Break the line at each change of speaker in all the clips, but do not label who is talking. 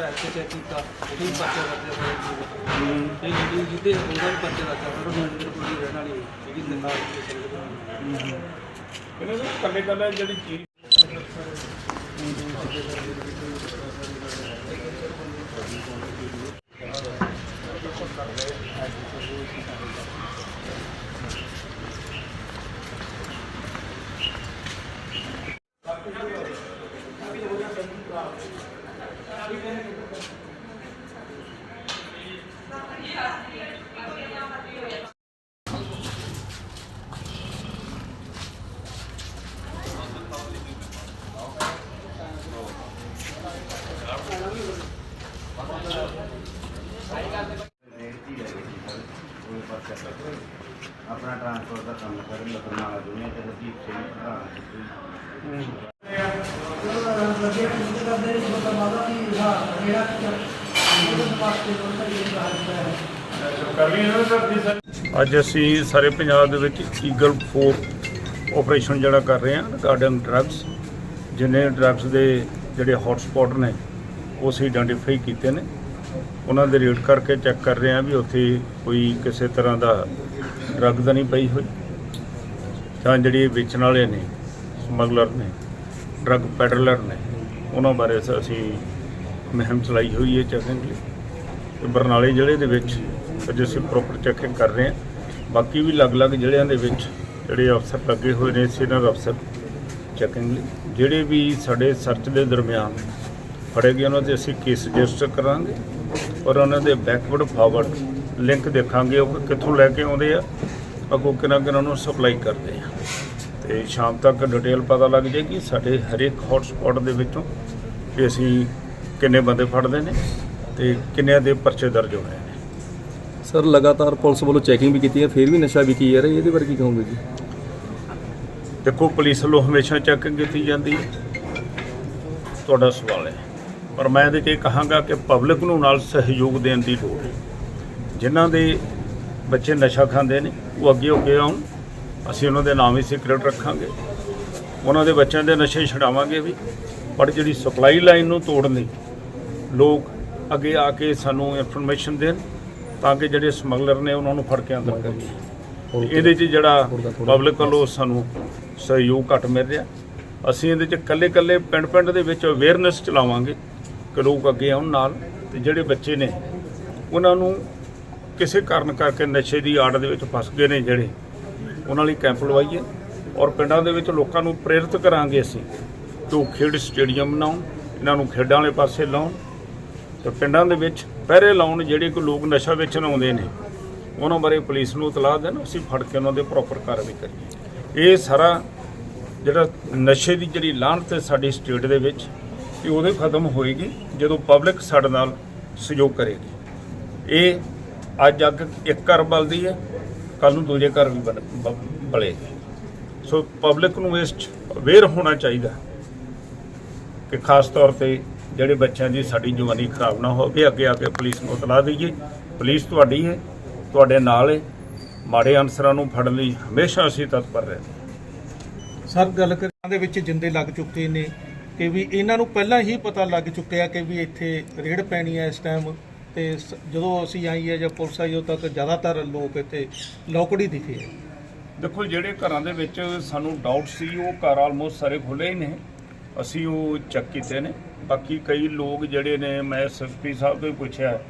ਪੈਸੇ ਚੈੱਕ ਕੀਤਾ ਉਹਦੀ ਵੀ ਪਰਚਾ ਕਰਦੇ ਹੋਏ ਇਹ ਜਿਹੜੀ ਜਿਹਦੇ ਉਹਦਾ ਵੀ ਪਰਚਾ ਕਰਦਾ ਫਿਰ ਉਹ ਮੇਰੇ ਕੋਲ ਹੀ ਰਹਿਣ ਵਾਲੀ ਜਿਹੜੀ ਦਿੰਦਾ
ਇਹਨਾਂ ਨੂੰ ਕੱਲੇ ਕੱਲੇ ਜਿਹੜੀ ਚੀਜ਼
ਆਪਣਾ ਟਰਾਂਸਪੋਰਟ ਦਾ ਕੰਮ ਕਰਨ ਦਾ ਬਰਨਾਲਾ ਦੁਨੀਆ ਤੇ ਹਰਦੀਪ ਸਿੰਘ ਪ੍ਰਧਾਨ ਜੀ
ਕਰ ਲਈ ਇਹਨਾਂ ਧਰਤੀ ਸਰ ਅੱਜ ਅਸੀਂ ਸਾਰੇ ਪੰਜਾਬ ਦੇ ਵਿੱਚ ਈਗਲ ਫੋਰ ਆਪਰੇਸ਼ਨ ਜਿਹੜਾ ਕਰ ਰਹੇ ਹਾਂ ਰਿਗਾਰਡਿੰਗ ਡਰੱਗਸ ਜਿੰਨੇ ਡਰੱਗਸ ਦੇ ਜਿਹੜੇ ਹੌਟ ਨੇ, ਉਹ ਅਸੀਂ ਆਇਡੈਂਟੀਫਾਈ ਕੀਤੇ ਨੇ। ਉਹਨਾਂ ਦੇ ਰੇਡ ਕਰਕੇ ਚੈੱਕ ਕਰ ਰਹੇ ਹਾਂ ਵੀ ਉੱਥੇ ਕੋਈ ਕਿਸੇ ਤਰ੍ਹਾਂ ਦਾ ਡਰੱਗ ਤਾਂ ਨਹੀਂ ਪਈ ਹੋਈ। ਤਾਂ ਜਿਹੜੇ ਵੇਚਣ ਵਾਲੇ ਨੇ ਸਮਗਲਰ ਨੇ। ਡਰੱਗ ਪੈਡਲਰ ਨੇ, ਉਹਨਾਂ ਬਾਰੇ ਅਸੀਂ ਮੁਹਿੰਮ ਚਲਾਈ ਹੋਈ ਹੈ ਚੈਕਿੰਗ ਲਈ। ਤੇ ਬਰਨਾਲੇ ਜ਼ਿਲ੍ਹੇ ਦੇ ਵਿੱਚ ਅੱਜ ਅਸੀਂ ਪ੍ਰੋਪਰ ਚੈਕਿੰਗ ਕਰ ਰਹੇ ਹਾਂ। ਬਾਕੀ ਵੀ ਅਲੱਗ-ਅਲੱਗ ਜ਼ਿਲ੍ਹਿਆਂ ਦੇ ਵਿੱਚ ਜਿਹੜੇ ਅਫਸਰ ਲੱਗੇ ਹੋਏ ਨੇ, ਸੀਨੀਅਰ ਅਫਸਰ ਚੈਕਿੰਗ ਲਈ। ਜਿਹੜੇ ਵੀ ਸਾਡੇ ਸਰਚ ਦੇ ਦਰਮਿਆਨ ਫੜੇ ਗਏ, ਉਹਨਾਂ ਤੇ ਅਸੀਂ ਕੇਸ ਰਜਿਸਟਰ ਕਰਾਂਗੇ ਔਰ ਉਹਨਾਂ ਦੇ ਬੈਕਵਰਡ ਫਾਰਵਰਡ ਲਿੰਕ ਦੇਖਾਂਗੇ, ਉਹ ਕਿੱਥੋਂ ਲੈ ਕੇ ਆਉਂਦੇ ਆ, ਅੱਗੋਂ ਕਿਹਨਾਂ ਕਿਹਨਾਂ ਨੂੰ ਸਪਲਾਈ ਕਰਦੇ ਆ। ਤੇ ਸ਼ਾਮ ਤੱਕ ਡਿਟੇਲ ਪਤਾ ਲੱਗ ਜਾਏਗੀ ਸਾਡੇ ਹਰੇਕ ਹੌਟ ਸਪੌਟ ਦੇ ਵਿੱਚੋਂ ਕਿ ਅਸੀਂ ਕਿੰਨੇ ਬੰਦੇ ਫੜਦੇ ਨੇ ਤੇ ਕਿੰਨਿਆਂ ਦੇ ਪਰਚੇ ਦਰਜ ਹੋਏ ਨੇ।
ਸਰ ਲਗਾਤਾਰ ਪੁਲਿਸ ਵੱਲੋਂ ਚੈਕਿੰਗ ਵੀ ਕੀਤੀ ਹੈ ਫਿਰ ਵੀ ਨਸ਼ਾ ਵਿਕੀ ਜਾ ਰਿਹਾ ਇਹਦੇ ਬਾਰੇ ਕੀ ਕਹੋਗੇ ਜੀ?
ਦੇਖੋ ਪੁਲਿਸ ਵੱਲੋਂ ਹਮੇਸ਼ਾ ਚੈਕਿੰਗ ਕੀਤੀ ਜਾਂਦੀ ਹੈ। ਤੁਹਾਡਾ ਸਵਾਲ ਹੈ। ਪਰ ਮੈਂ ਇਹਦੇ 'ਚ ਇਹ ਕਹਾਂਗਾ ਕਿ ਪਬਲਿਕ ਨੂੰ ਨਾਲ ਸਹਿਯੋਗ ਦੇਣ ਦੀ ਲੋੜ ਹੈ। ਜਿਨ੍ਹਾਂ ਦੇ ਬੱਚੇ ਨਸ਼ਾ ਖਾਂਦੇ ਨੇ ਉਹ ਅੱਗੇ ਹੋ ਕੇ ਆਉਣ। ਅਸੀਂ ਉਹਨਾਂ ਦੇ ਨਾਮ ਹੀ ਸੀਕ੍ਰੇਟ ਰੱਖਾਂਗੇ। ਉਹਨਾਂ ਦੇ ਬੱਚਿਆਂ ਦੇ ਨਸ਼ੇ ਛਡਾਵਾਂਗੇ ਵੀ। ਪਰ ਜਿਹੜੀ ਸਪਲਾਈ ਲਾਈਨ ਨੂੰ ਤੋੜਨ ਲਈ ਲੋਕ ਅੱਗੇ ਆ ਕੇ ਸਾਨੂੰ ਇਨਫੋਰਮੇਸ਼ਨ ਦੇਣ ਤਾਂ ਕਿ ਜਿਹੜੇ ਸਮਗਲਰ ਨੇ ਉਹਨਾਂ ਨੂੰ ਫੜ ਕੇ ਅੰਦਰ ਕਰੀਏ। ਇਹਦੇ 'ਚ ਜਿਹੜਾ ਪਬਲਿਕ ਵੱਲੋਂ ਸਾਨੂੰ ਸਹਿਯੋਗ ਘੱਟ ਮਿਲ ਰਿਹਾ। ਅਸੀਂ ਇਹਦੇ 'ਚ ਕੱਲੇ-ਕੱਲੇ ਪਿੰਡ-ਪਿੰਡ ਦੇ ਵਿੱਚ ਅਵੇਅਰਨੈਸ ਚਲਾਵਾਂਗੇ ਕਿ ਲੋਕ ਅੱਗੇ ਆਉਣ ਨਾਲ। ਤੇ ਜਿਹੜੇ ਬੱਚੇ ਨੇ ਉਹਨਾਂ ਨੂੰ ਕਿਸੇ ਕਾਰਨ ਕਰਕੇ ਨਸ਼ੇ ਦੀ ਆੜ ਦੇ ਵਿੱਚ ਫਸ ਗਏ ਨੇ ਜਿਹੜੇ। ਉਹਨਾਂ ਲਈ ਕੈਂਪ ਲਵਾਈਏ ਔਰ ਪਿੰਡਾਂ ਦੇ ਵਿੱਚ ਲੋਕਾਂ ਨੂੰ ਪ੍ਰੇਰਿਤ ਕਰਾਂਗੇ ਅਸੀਂ ਕਿ ਉਹ ਖੇਡ ਸਟੇਡੀਅਮ ਬਣਾਉਣ, ਇਹਨਾਂ ਨੂੰ ਖੇਡਾਂ ਵਾਲੇ ਪਾਸੇ ਲਾਉਣ ਤੇ ਪਿੰਡਾਂ ਦੇ ਵਿੱਚ ਪਹਿਰੇ ਲਾਉਣ ਜਿਹੜੇ ਕੋਈ ਲੋਕ ਨਸ਼ਾ ਵੇਚਣ ਆਉਂਦੇ ਨੇ, ਉਹਨਾਂ ਬਾਰੇ ਪੁਲਿਸ ਨੂੰ ਇਤਲਾਹ ਦੇਣ, ਅਸੀਂ ਫੜ ਕੇ ਉਹਨਾਂ ਦੇ ਪ੍ਰੋਪਰ ਕਾਰਵਾਈ ਕਰੀਏ। ਇਹ ਸਾਰਾ ਜਿਹੜਾ ਨਸ਼ੇ ਦੀ ਜਿਹੜੀ ਲਾਹਨਤ ਹੈ ਸਾਡੀ ਸਟੇਟ ਦੇ ਵਿੱਚ, ਇਹ ਉਦੋਂ ਖਤਮ ਹੋਏਗੀ ਜਦੋਂ ਪਬਲਿਕ ਸਾਡੇ ਨਾਲ ਸਹਿਯੋਗ ਕਰੇਗੀ। ਇਹ ਅੱਜ ਅੱਗ ਇੱਕ ਘਰ ਬਲਦੀ ਹੈ ਕੱਲ ਨੂੰ ਦੂਜੇ ਘਰ ਵੀ ਬਲ- ਬ- ਬਲੇਗੀ ਸੋ ਪਬਲਿਕ ਨੂੰ ਇਸ ਅਵੇਅਰ ਹੋਣਾ ਚਾਹੀਦਾ ਕਿ ਖਾਸ ਤੌਰ ਤੇ ਜਿਹੜੇ ਬੱਚਿਆਂ ਦੀ ਸਾਡੀ ਜਵਾਨੀ ਖਰਾਬ ਨਾ ਹੋਵੇ ਅੱਗੇ ਆ ਕੇ ਪੁਲਿਸ ਨੂੰ ਇਤਲਾਹ ਦਈਏ। ਪੁਲਿਸ ਤੁਹਾਡੀ ਹੈ, ਤੁਹਾਡੇ ਨਾਲ ਹੈ। ਮਾੜੇ ਅਨਸਰਾਂ ਨੂੰ ਫੜਨ ਲਈ ਹਮੇਸ਼ਾ ਅਸੀਂ ਤਤਪਰ ਰਹਿੰਦੇ
ਸਰ, ਗੱਲ ਕਰਾਂ ਦੇ ਵਿੱਚ ਜਿੰਦੇ ਲੱਗ ਚੁੱਕੇ ਨੇ ਕਿ ਵੀ ਇਹਨਾਂ ਨੂੰ ਪਹਿਲਾਂ ਹੀ ਪਤਾ ਲੱਗ ਚੁੱਕਿਆ ਕਿ ਵੀ ਇੱਥੇ ਰੇੜ ਪੈਣੀ ਹੈ ਇਸ ਟਾਈਮ ਤੇ ਸ- ਜਦੋਂ ਅਸੀਂ ਆਈਏ ਜਾਂ ਪੁਲਿਸ ਆਈ, ਉਦੋਂ ਤੱਕ ਜ਼ਿਆਦਾਤਰ ਲੋਕ ਇੱਥੇ ਲੋਕੜੀ ਦਿਖੇ ਹੈ
ਦੇਖੋ, ਜਿਹੜੇ ਘਰਾਂ ਦੇ ਵਿੱਚ ਸਾਨੂੰ ਡਾਊਟ ਸੀ, ਉਹ ਘਰ ਆਲਮੋਸਟ ਸਾਰੇ ਖੁੱਲੇ ਹੀ ਨੇ। ਅਸੀਂ ਉਹ ਚੈੱਕ ਕੀਤੇ ਨੇ। ਬਾਕੀ ਕਈ ਲੋਕ ਜਿਹੜੇ ਨੇ, ਮੈਂ ਐਸਐਸਪੀ ਸਾਹਿਬ ਤੋਂ ਹੀ ਪੁੱਛਿਆ,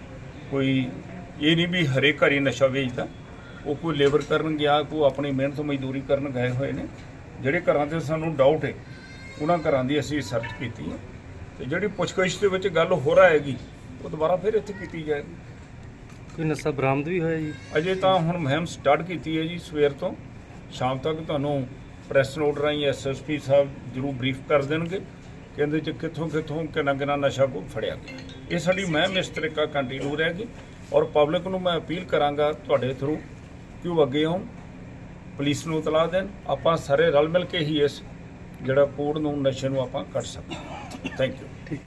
ਕੋਈ ਇਹ ਨਹੀਂ ਵੀ ਹਰੇਕ ਘਰ ਹੀ ਨਸ਼ਾ ਵੇਚਦਾ। ਉਹ ਕੋਈ ਲੇਬਰ ਕਰਨ ਗਿਆ, ਕੋਈ ਆਪਣੀ ਮਿਹਨਤ ਮਜ਼ਦੂਰੀ ਕਰਨ ਗਏ ਹੋਏ ਨੇ। ਜਿਹੜੇ ਘਰਾਂ ਤੇ ਸਾਨੂੰ ਡਾਊਟ ਹੈ, ਉਹਨਾਂ ਘਰਾਂ ਦੀ ਅਸੀਂ ਸਰਚ ਕੀਤੀ ਹੈ। ਤੇ ਜਿਹੜੀ ਪੁੱਛਗਿੱਛ ਦੇ ਵਿੱਚ ਗੱਲ ਹੋਰ ਆਏਗੀ ਉਹ ਦੁਬਾਰਾ ਫਿਰ ਇੱਥੇ ਕੀਤੀ ਜਾਏਗੀ
ਕੋਈ ਨਸ਼ਾ ਬਰਾਮਦ ਵੀ ਹੋਇਆ ਜੀ?
ਅਜੇ ਤਾਂ ਹੁਣ ਮੁਹਿੰਮ ਸਟਾਰਟ ਕੀਤੀ ਹੈ ਜੀ ਸਵੇਰ ਤੋਂ। ਸ਼ਾਮ ਤੱਕ ਤੁਹਾਨੂੰ ਪ੍ਰੈਸ ਨੋਟ ਰਾਹੀਂ ਐਸਐਸਪੀ ਸਾਹਿਬ ਜਰੂਰ ਬਰੀਫ ਕਰ ਦੇਣਗੇ। ਕਿ ਇਹਦੇ ਚ ਕਿੱਥੋਂ ਕਿੱਥੋਂ ਕਿੰਨਾ ਕਿੰਨਾ ਨਸ਼ਾ ਕੋ ਫੜਿਆ ਗਿਆ। ਇਹ ਸਾਡੀ ਮੁਹਿੰਮ ਇਸ ਤਰੀਕਾ ਕੰਟੀਨਿਊ ਰਹੇਗੀ ਔਰ ਪਬਲਿਕ ਨੂੰ ਮੈਂ ਅਪੀਲ ਕਰਾਂਗਾ ਤੁਹਾਡੇ ਥਰੂ ਕਿ ਉਹ ਅੱਗੇ ਆਉਣ ਪੁਲਿਸ ਨੂੰ ਇਤਲਾਹ ਦੇਣ। ਆਪਾਂ ਸਾਰੇ ਰਲ ਮਿਲ ਕੇ ਹੀ ਇਸ ਜਿਹੜਾ ਕੋਡ ਨੂੰ ਨਸ਼ੇ ਨੂੰ ਆਪਾਂ ਕੱਟ ਸਕਦੇ ਥੈਂਕ ਯੂ